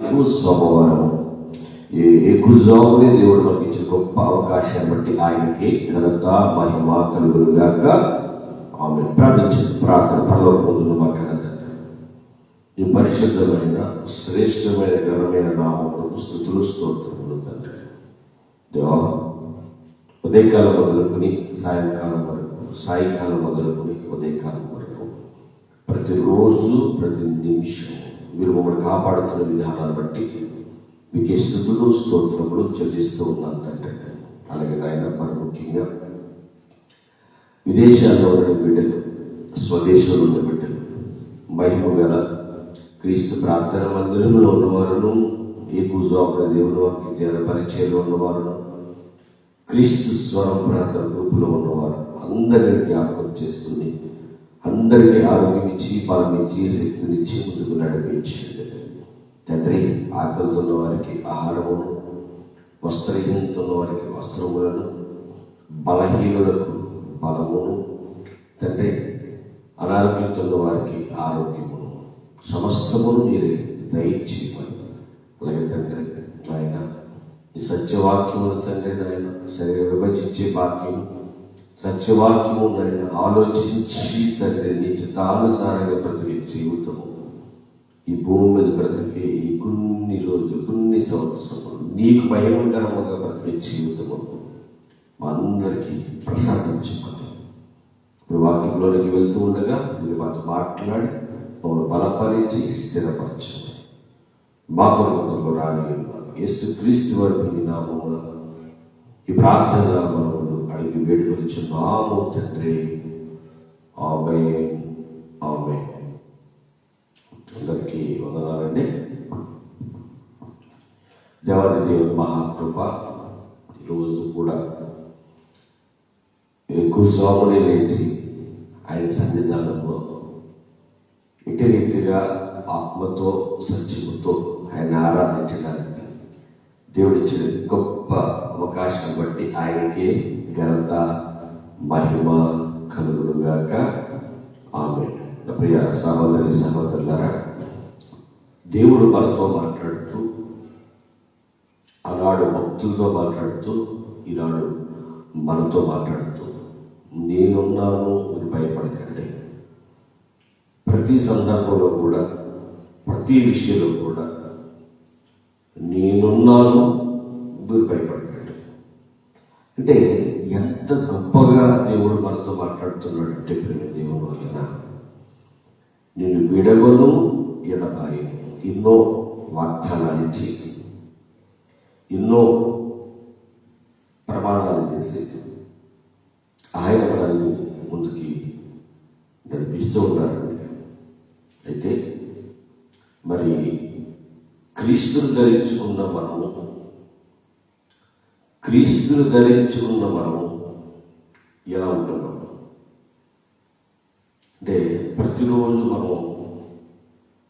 ఎక్కువ సోమవారం ఈ ఎక్కువ జోమని దేవుడు మనకి ఇచ్చిన గొప్ప అవకాశాన్ని బట్టి ఆయనకి ఘనత మహిమ కలుగులుగాక ఆమె ప్రార్థించిన ప్రార్థన పరలోక పొందును మా ఘనత. ఈ పరిశుద్ధమైన శ్రేష్టమైన ఘనమైన నామములకు స్థుతులు స్తోత్రములు తండ్రి. దేవా ఉదయకాలం మొదలుకొని సాయంకాలం వరకు సాయంకాలం మొదలుకొని ఉదయకాలం వరకు ప్రతిరోజు ప్రతి నిమిషం మీరు మమ్మల్ని కాపాడుతున్న విధానాన్ని బట్టి మీకే స్థుతులు స్తోత్రములు చెల్లిస్తూ ఉన్నాను తండ్రి. అలాగే నాయన మరి ముఖ్యంగా విదేశాల్లో ఉన్న బిడ్డలు స్వదేశంలో ఉన్న బిడ్డలు మహిమ గల క్రీస్తు ప్రార్థన మందిరంలో ఉన్నవారును ఏ పూజాపుర దేవుని వాక్య పరిచయంలో ఉన్నవారును క్రీస్తు స్వరం ప్రార్థన గ్రూపులో ఉన్నవారు అందరినీ జ్ఞాపకం చేస్తుంది. అందరికీ ఆరోగ్యం ఇచ్చి బలం ఇచ్చి శక్తినిచ్చి ముందుకు నడిపించండి. తండ్రి ఆకలితో ఉన్న వారికి ఆహారమును వస్త్రహీనతో ఉన్న వారికి వస్త్రములను బలహీనులకు బలమును. తండ్రి అనారోగ్యంతో ఉన్న వారికి ఆరోగ్యమును. సమస్తమును మీరే దయచేయమని. అలాగే తండ్రి ఆయన ఈ సత్యవాక్యములు తండ్రి నాయన సరిగా విభజించే వాక్యము సత్యవాక్యము నాయన ఆలోచించి తండ్రి నీ చిత్తానుసారంగా బ్రతికే జీవితము. ఈ భూమి మీద బ్రతికే ఈ కొన్ని రోజులు కొన్ని సంవత్సరములు నీకు భయంకరముగా బ్రతికే జీవితము. మా అందరికీ ప్రసాదించమని ఇప్పుడు వాక్యంలోనికి వెళ్తూ ఉండగా మీరు మాతో మాట్లాడి మమ్మల్ని బలపరిచి స్థిరపరచండి. మా కొరకు రాని యేసు క్రీస్తు వారి మీ నామమున ఈ ప్రార్థన మనం అడిగి వేడుకొచ్చున్నాము తండ్రి. ఆమె ఆమె అందరికీ వందనాలండి. దేవాది దేవుని మహాకృప. ఈరోజు కూడా ఎక్కువ సోమని లేచి ఆయన సన్నిధానంలో ఇటు రీతిగా ఆత్మతో సత్యముతో ఆయన ఆరాధించడానికి దేవుడిచ్చిన గొప్ప అవకాశం బట్టి ఆయనకే ఘనత మహిమ కలుగుడుగాక ఆమె ప్రియ సహోదరి సహోదరులరా దేవుడు మనతో మాట్లాడుతూ ఆనాడు భక్తులతో మాట్లాడుతూ ఈనాడు మనతో మాట్లాడుతూ నేనున్నాను మీరు భయపడకండి. ప్రతి సందర్భంలో కూడా ప్రతి విషయంలో కూడా నేనున్నాను మీరు భయపడకండి. అంటే ఎంత గొప్పగా దేవుడు మనతో మాట్లాడుతున్నాడు అంటే ప్రేమ దేవుడు వలన నేను విడవను ఎడబాయి. ఎన్నో వాగ్దానాలు ఇచ్చి ఎన్నో ప్రమాణాలు చేసి ఆయన మనల్ని ముందుకి నడిపిస్తూ ఉన్నారండి. అయితే మరి క్రీస్తును ధరించుకున్న మనము క్రీస్తును ధరించుకున్న మనము ఎలా ఉంటున్నాం? అంటే ప్రతిరోజు మనం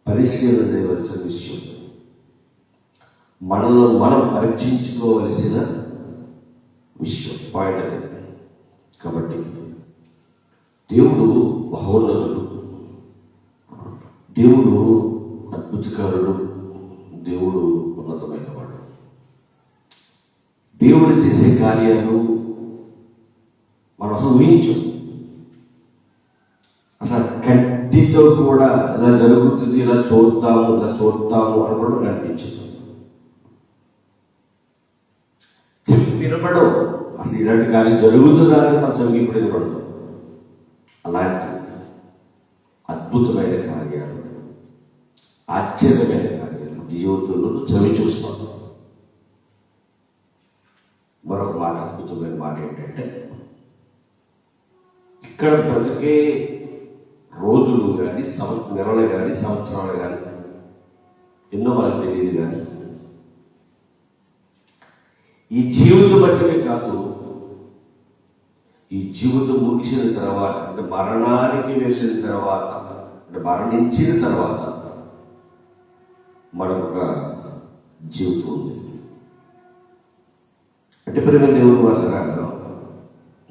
పరిశీలన చేయవలసిన విషయం. మనల్ని మనం పరీక్షించుకోవలసిన విషయం పాయింట్ అది. కాబట్టి దేవుడు మహోన్నతుడు. దేవుడు అద్భుతకారుడు. దేవుడు ఉన్నతమైనవాడు. దేవుడు చేసే కార్యాలు మనం అసలు ఊహించు. అసలు కట్టితో కూడా ఇలా జరుగుతుంది ఇలా చూద్దాము ఇలా చూద్దాము అని కూడా కనిపించదు చెవి వినపడవు. అసలు ఇలాంటి కార్యం జరుగుతుందా అని మన చెవికి ఇప్పుడు వినపడదు. అలాంటి అద్భుతమైన కార్యాలు ఆశ్చర్యమైన కార్యాలు జీవితంలో చవి చూస్తాం మరొక మాట అద్భుతమైన మాట ఏంటంటే ఇక్కడ బ్రతికే రోజులు కానీ సంవ నెలలు కానీ సంవత్సరాలు కానీ ఎన్నో మనకు తెలియదు కానీ ఈ జీవితం బట్టివే కాదు ఈ జీవితం ముగిసిన తర్వాత అంటే మరణానికి వెళ్ళిన తర్వాత అంటే మరణించిన తర్వాత మనకొక జీవితం ఉంది. అంటే ప్రేమ దేవుడు వాళ్ళ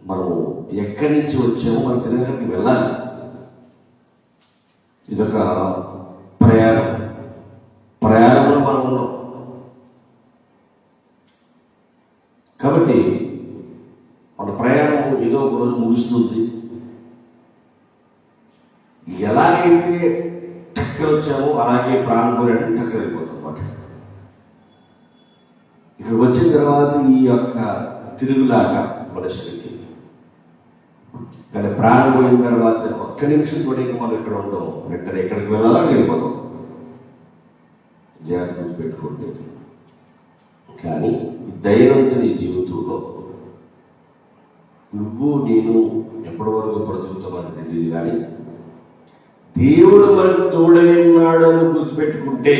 మనము ఎక్కడి నుంచి వచ్చామో మనం తిరగడానికి వెళ్ళాలి. ఇదొక ప్రయాణం. ప్రయాణంలో మనం ఉన్నాం. కాబట్టి మన ప్రయాణం ఏదో ఒక రోజు ముగుస్తుంది. ఎలాగైతే టక్కర వచ్చామో అలాగే ప్రాణం పోయాడు టక్కర అయిపోతాం ఇక్కడ వచ్చిన తర్వాత ఈ యొక్క తిరుగులాట మనుషులకి కానీ ప్రాణం పోయిన తర్వాత ఒక్క నిమిషం కూడా మనం ఇక్కడ ఉండడం వెంటనే ఎక్కడికి వెళ్ళాలో వెళ్ళిపోతాం. జాగ్రత్త పెట్టుకోండి కానీ ఈ దైనందిన జీవితంలో నువ్వు నేను ఎప్పటి వరకు బ్రతుకుతామని తెలియదు కానీ దేవుడు మనకు తోడై అని గుర్తుపెట్టుకుంటే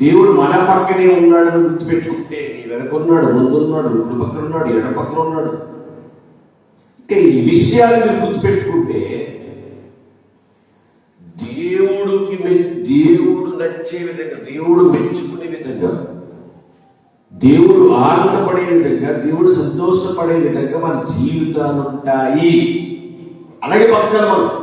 దేవుడు మన పక్కనే ఉన్నాడని గుర్తుపెట్టుకుంటే నీ వెనక ఉన్నాడు ముందున్నాడు రెండు పక్కన ఉన్నాడు ఎడ పక్కన ఉన్నాడు. ఇంకా ఈ విషయాలు మీరు గుర్తుపెట్టుకుంటే దేవుడికి మె- దేవుడు నచ్చే విధంగా దేవుడు మెచ్చుకునే విధంగా దేవుడు ఆనందపడే విధంగా దేవుడు సంతోషపడే విధంగా మన జీవితాలు ఉంటాయి. అలాగే బతకాలి మనం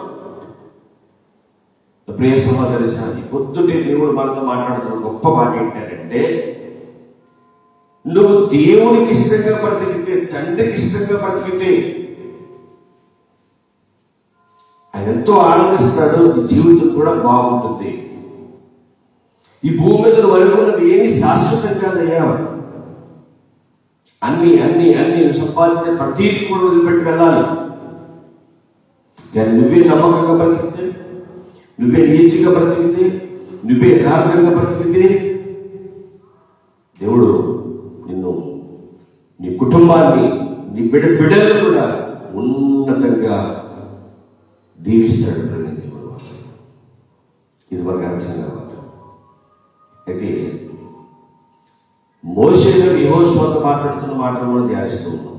ప్రియ సహోదరి సారి పొద్దుటే దేవుడు మనతో మాట్లాడుతున్న గొప్ప మాట ఏంటంటే నువ్వు దేవునికి ఇష్టంగా బ్రతికితే తండ్రికి ఇష్టంగా బ్రతికితే ఆయన ఎంతో ఆనందిస్తాడు జీవితం కూడా బాగుంటుంది. ఈ భూమి మీద నువ్వు ఏమి శాశ్వతం కాదయ్యా. అన్ని అన్ని అన్ని సంపాదించే ప్రతీది కూడా వదిలిపెట్టి వెళ్ళాలి. కానీ నువ్వే నమ్మకంగా బ్రతికితే నువ్వే నీతిగా బ్రతికితే నువ్వే యథార్థంగా బ్రతికితే దేవుడు నిన్ను నీ కుటుంబాన్ని నీ బిడ్డ బిడ్డలను కూడా ఉన్నతంగా దీవిస్తాడు దేవుడు ఇది మనకు అర్థం కావాలి. అయితే మోసే గారు మాట్లాడుతున్న మాటలు కూడా ధ్యానిస్తూ ఉన్నాం.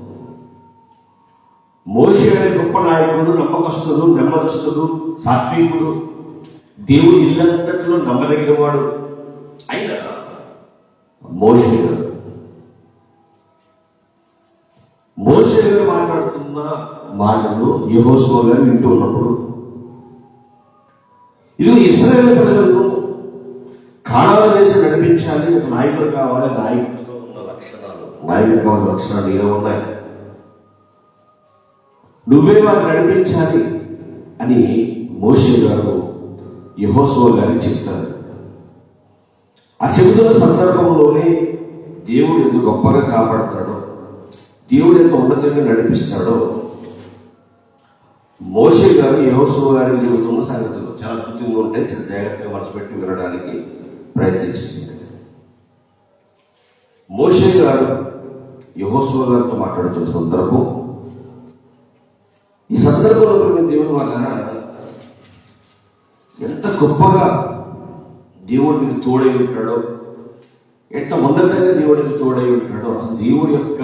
మోసే అనే గొప్ప నాయకుడు నమ్మకస్తుడు నెమ్మదస్తుడు సాత్వికుడు దేవుడు ఇల్లంతట్లో నమ్మదగిన వాడు. అయినా మోసే గారు. మోసే గారు మాట్లాడుతున్న మాటలు యహోశివ గారు వింటూ ఉన్నప్పుడు ఇది ఇస్రాయేల్ ప్రజలను కాణాల దేశం నడిపించాలి ఒక నాయకుడు కావాలి నాయకుడిలో ఉన్న లక్షణాలు. నాయకుడు కావాలి లక్షణాలు ఏదో ఉన్నాయి. నువ్వే వారు నడిపించాలి అని మోసే గారు యహోశివ గారికి చెప్తారు. ఆ చెబుతున్న సందర్భంలోనే దేవుడు ఎందుకు గొప్పగా కాపాడతాడో దేవుడు ఎంత ఉన్నతంగా నడిపిస్తాడో మోసే గారు యహోసో గారికి చెబుతున్న సంగతులు చాలా అద్భుతంగా ఉంటాయి చాలా జాగ్రత్తగా మనసుపెట్టి వినడానికి ప్రయత్నించింది మోసే గారు యహోసో గారితో మాట్లాడుతున్న సందర్భం ఈ సందర్భంలో దేవుడు దేవుని వల్ల ఎంత గొప్పగా దేవుడికి తోడై ఉంటాడో ఎంత ఉన్నతంగా దేవుడికి తోడై ఉంటాడో అసలు దేవుడి యొక్క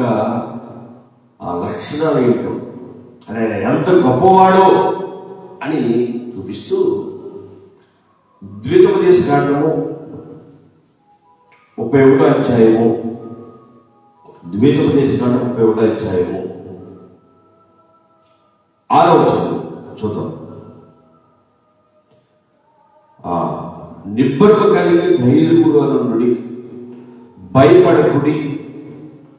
ఆ లక్షణాలు ఏంటో అని ఆయన ఎంత గొప్పవాడో అని చూపిస్తూ ద్వితోపదేశ కాండము ముప్పై ఒకటో అధ్యాయము ద్వితోపదేశ కాండం ముప్పై ఒకటో అధ్యాయము ఆరో చూద్దాం. నిబ్బరము కలిగి ధైర్యముగా నుండి భయపడకుడి.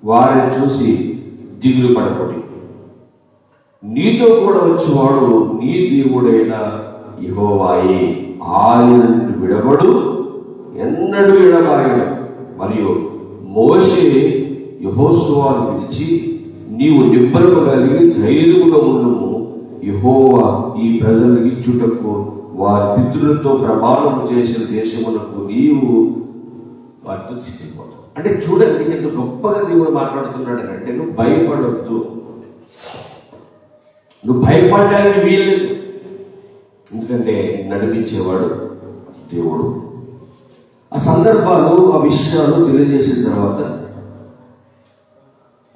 వారిని చూసి దిగులు పడకుడి. నీతో కూడా వచ్చేవాడు నీ దేవుడైన ఇహోవాయి ఆయన విడబడు ఎన్నడూ ఎడబాయడు మరియు మోసే యహోశువాను పిలిచి నీవు నిబ్బరము కలిగి ధైర్యముగా వారి పితృలతో ప్రమాణం చేసిన దేశమునకు నీవు వారితో తీసుకెళ్ళిపోతావు అంటే చూడండి ఎంత గొప్పగా దేవుడు మాట్లాడుతున్నాడు అంటే నువ్వు భయపడొద్దు. నువ్వు భయపడడానికి వీల్లేదు. ఎందుకంటే నడిపించేవాడు దేవుడు. ఆ సందర్భాలు ఆ విషయాలు తెలియజేసిన తర్వాత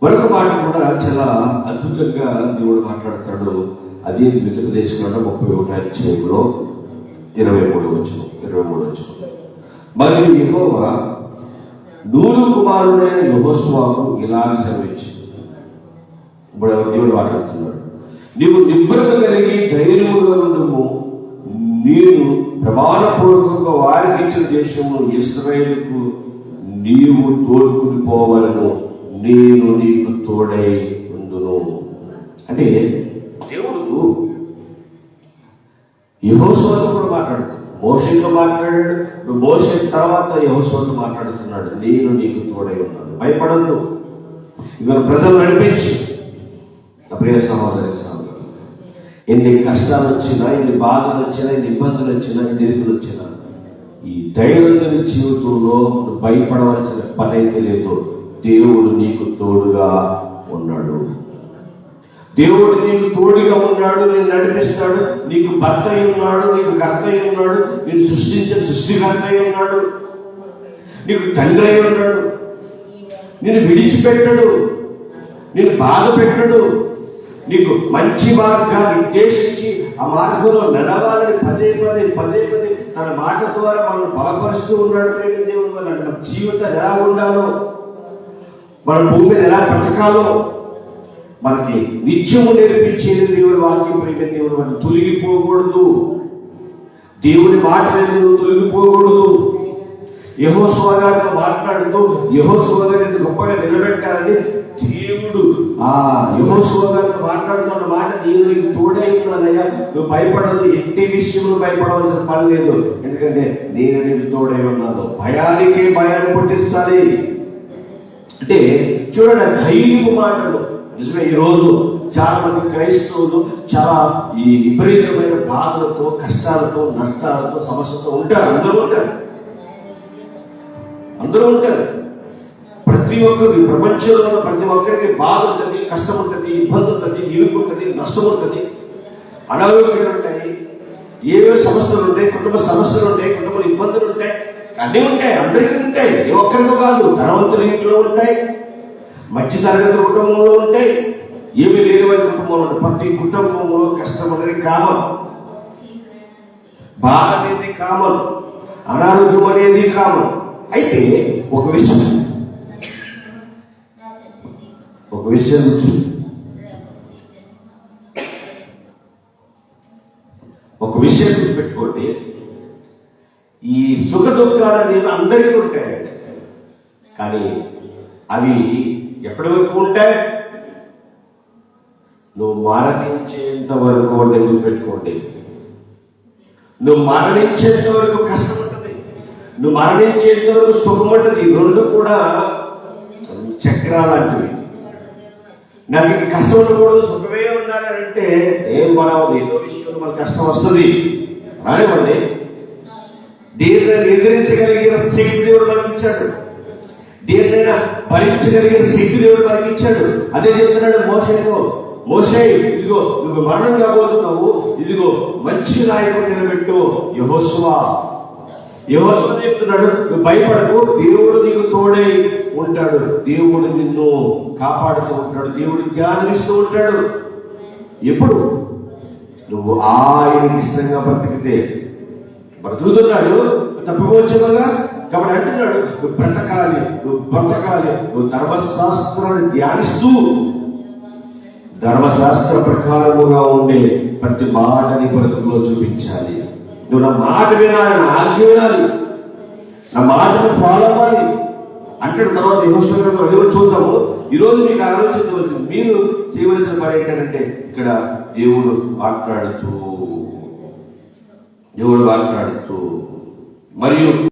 మరొక మాట కూడా చాలా అద్భుతంగా దేవుడు మాట్లాడతాడు అదే మిత్ర దేశంలో ముప్పై ఒకటి అధ్యాయంలో. ఇరవై మూడు వచ్చిన ఇరవై మూడు వచ్చిన మరియు యెహోవా నూరు కుమారుడైన యహోస్వాకు ఇలా సెలవించింది ఇప్పుడు దేవుడు మాట్లాడుతున్నాడు నీవు నిబ్బరత కలిగి ధైర్యముగా ఉండము నేను ప్రమాణపూర్వకంగా వారికి ఇచ్చిన దేశము ఇస్రాయేలుకు నీవు తోడుకుని పోవలను నేను నీకు తోడై ఉందును. అంటే దేవుడు యహోశోతో కూడా మాట్లాడు. మోషంగా మాట్లాడాడు. నువ్వు మోషే తర్వాత యహోశోతో మాట్లాడుతున్నాడు. నేను నీకు తోడై ఉన్నాను. భయపడద్దు. ఇక ప్రజలు నడిపించి. నా ప్రియ సహోదరి సహోదరు ఎన్ని కష్టాలు వచ్చినా ఎన్ని బాధలు వచ్చినా ఎన్ని ఇబ్బందులు వచ్చినా ఎన్ని ఇరుకులు వచ్చినా ఈ ధైర్యం జీవితంలో భయపడవలసిన పని అయితే లేదు. దేవుడు నీకు తోడుగా ఉన్నాడు. దేవుడు నీకు తోడుగా ఉన్నాడు నేను నడిపిస్తాడు నీకు భర్త ఉన్నాడు నీకు కర్త ఉన్నాడు నేను సృష్టించే సృష్టికర్త ఉన్నాడు. నీకు తండ్రి అయి ఉన్నాడు. నేను విడిచిపెట్టడు. నేను బాధ పెట్టడు. నీకు మంచి మార్గాన్ని ఉద్దేశించి ఆ మార్గంలో నడవాలని పదే పదే పదే పదే తన మాట ద్వారా మనం బలపరుస్తూ ఉన్నాడు ప్రేమ దేవుడు. వల్ల మన జీవితం ఎలా ఉండాలో మన భూమి మీద ఎలా బ్రతకాలో మనకి నిత్యము నేర్పించేది దేవుని వాక్యం ప్రేమ దేవుడు మనం తొలగిపోకూడదు. దేవుని మాట నువ్వు తొలగిపోకూడదు. యహోశివ గారితో మాట్లాడుతూ యహోశివ గారిని గొప్పగా నిలబెట్టాలని దేవుడు ఆ యహోశివ గారితో మాట్లాడుతున్న మాట నేను నీకు నువ్వు భయపడదు ఎట్టి విషయంలో భయపడవలసిన పని లేదు. ఎందుకంటే నేను నీకు తోడై ఉన్నాను. భయానికే భయాన్ని పుట్టిస్తాను. అంటే చూడండి ధైర్యపు మాటలు. నిజమే ఈ రోజు చాలా మంది క్రైస్తవులు చాలా ఈ విపరీతమైన బాధలతో కష్టాలతో నష్టాలతో సమస్యలతో ఉంటారు. అందరూ ఉంటారు. అందరూ ఉంటారు. ప్రతి ఒక్కరికి ప్రపంచంలో ఉన్న ప్రతి ఒక్కరికి బాధ ఉంటుంది కష్టం ఉంటుంది ఇబ్బంది ఉంటుంది ఇరుకు ఉంటుంది నష్టం ఉంటుంది. అనారోగ్యాలు ఉంటాయి. ఏవే సమస్యలు ఉంటాయి కుటుంబ సమస్యలు ఉంటాయి కుటుంబ ఇబ్బందులు ఉంటాయి. అన్నీ ఉంటాయి అందరికీ ఉంటాయి. ఏ ఒక్కరితో కాదు ధనవంతుల ఇంట్లో ఉంటాయి. మధ్య తరగతి కుటుంబంలో ఉంటాయి ఏమీ లేని వారి కుటుంబంలో ఉంటాయి ప్రతి కుటుంబంలో కష్టం అనేది కామన్. బాధ అనేది కామన్. అనారోగ్యం అనేది కామన్. అయితే ఒక విషయం. ఒక విషయం ఒక విషయం గుర్తుపెట్టుకోండి. ఈ సుఖ దుఃఖాలు అనేవి అందరికీ ఉంటాయి కానీ అవి ఎప్పటి వరకు ఉంటాయి నువ్వు మరణించేంత వరకు పెట్టుకోండి. నువ్వు మరణించేంత వరకు కష్టం ఉంటుంది నువ్వు మరణించేంత వరకు సుఖం ఉంటుంది రెండు కూడా చక్రాలంటివి. నాకు ఇది కష్టం ఉండకూడదు సుఖమే ఉండాలి అంటే ఏం మనవదు ఏదో విషయంలో మనకు కష్టం వస్తుంది. రానివ్వండి. దేనిని ఎదిరించగలిగిన శక్తి దేవుడు మనకి ఇచ్చాడు దేనినైనా భరించగలిగిన శక్తి దేవుడు మనకి ఇచ్చాడు అదే చెప్తున్నాడు మోసేతో మోసే ఇదిగో నువ్వు మరణం కాబోతున్నావు. ఇదిగో మంచి నాయకుడు నిలబెట్టు యహోస్వా యహోస్వ చెప్తున్నాడు? నువ్వు భయపడకు దేవుడు నీకు తోడై ఉంటాడు. దేవుడు నిన్ను కాపాడుతూ ఉంటాడు. దేవుడు జ్ఞానం ఉంటాడు. ఎప్పుడు? నువ్వు ఆయనకి ఇష్టంగా బ్రతికితే. బ్రతుకుతున్నాడు. తప్పవచ్చుగా కాబట్టి అంటున్నాడు నువ్వు బ్రతకాలి నువ్వు బ్రతకాలి నువ్వు ధర్మశాస్త్రాన్ని ధ్యానిస్తూ ధర్మశాస్త్ర ప్రకారముగా ఉండే ప్రతి మాటని బ్రతుకులో చూపించాలి. నువ్వు నా మాట వినాలి నా ఆజ్ఞ వినాలి. నా మాటను ఫాలో అవ్వాలి. అంటాడు తర్వాత యహోశ్వరంలో అది కూడా చూద్దాము. ఈరోజు మీకు ఆలోచించవచ్చు మీరు చేయవలసిన పని ఏంటంటే ఇక్కడ దేవుడు మాట్లాడుతూ దేవుడు మాట్లాడుతూ మరియు